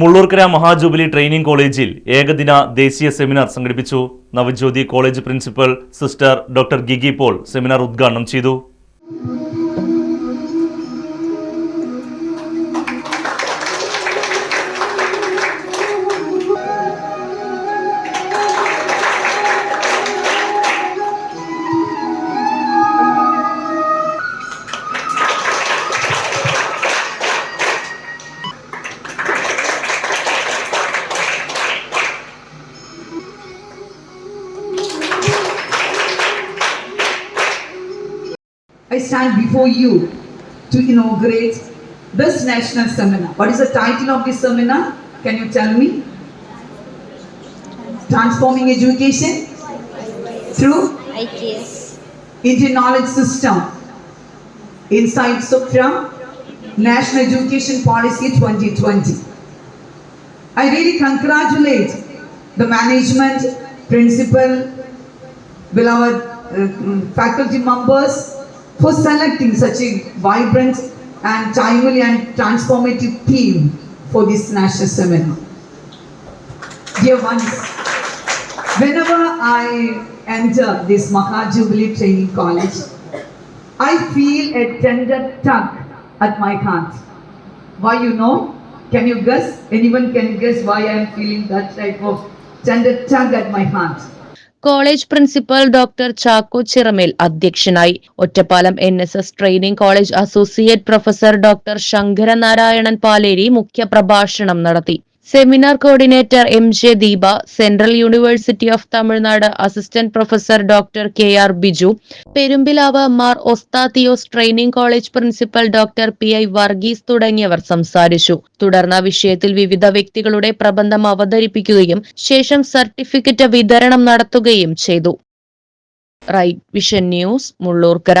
Mullurkara മഹാജൂബിലി training കോളേജിൽ ഏകദിന ദേശീയ സെമിനാർ സംഘടിപ്പിച്ചു. Navajyothi college principal sister doctor Gigi Paul seminar ഉദ്ഘാടനം ചെയ്തു. I stand before you to inaugurate this national seminar. What is the title of this seminar? Can you tell me? Transforming education through ITS. Indian knowledge system. Insights from National Education Policy 2020. I really congratulate the management, principal, beloved uh, mm, faculty members for selecting such a vibrant and timely and transformative theme for this national seminar. Dear ones, whenever I enter this Maha Jubilee Training College, I feel a tender tug at my heart. Why you know? Can you guess? Anyone can guess why I am feeling that type of tender tug at my heart? College principal doctor Chacko Chiramel അധ്യക്ഷനായി. Ottapalam N S S training college associate professor doctor Sankaranarayanan Paleri മുഖ്യപ്രഭാഷണം നടത്തി. Seminar coordinator M J Deepa central university of Tamil Nadu assistant professor doctor K R Biju Perumpilavu Mar Osthathios training college principal doctor P I Varghese തുടങ്ങിയവർ സംസാരിച്ചു. തുടർന്ന് വിഷയത്തിൽ വിവിധ വ്യക്തികളുടെ പ്രബന്ധം അവതരിപ്പിക്കുകയും ശേഷം സർട്ടിഫിക്കറ്റ് വിതരണം നടത്തുകയും ചെയ്തു. Right vision news Mullurkara